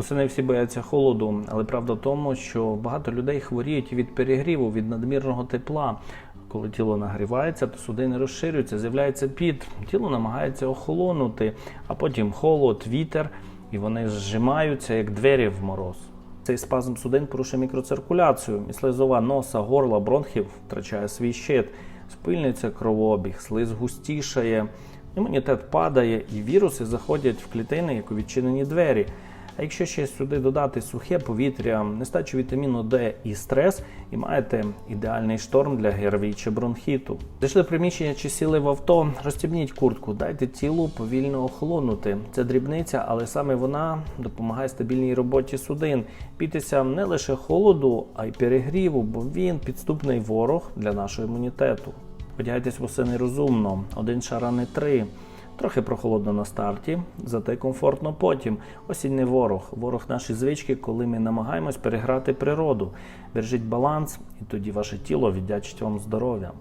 Восени всі бояться холоду, але правда в тому, що багато людей хворіють від перегріву, від надмірного тепла. Коли тіло нагрівається, то судини розширюються, з'являється піт, тіло намагається охолонути, а потім холод, вітер, і вони зжимаються, як двері в мороз. Цей спазм судин порушує мікроциркуляцію, і слизова носа, горла, бронхів втрачає свій щит, спильниться кровообіг, слиз густішає, імунітет падає, і віруси заходять в клітини, як у відчинені двері. А якщо ще сюди додати сухе повітря, нестачу вітаміну Д і стрес, і маєте ідеальний шторм для ГРВІ чи бронхіту. Зайшли приміщення чи сіли в авто, розстібніть куртку, дайте тілу повільно охолонути. Це дрібниця, але саме вона допомагає стабільній роботі судин. Бійтеся не лише холоду, а й перегріву, бо він підступний ворог для нашого імунітету. Одягайтесь восени розумно, один шар, а не три. Трохи прохолодно на старті, зате комфортно потім. Осінь не ворог. Ворог наші звички, коли ми намагаємось переграти природу. Бережіть баланс, і тоді ваше тіло віддячить вам здоров'ям.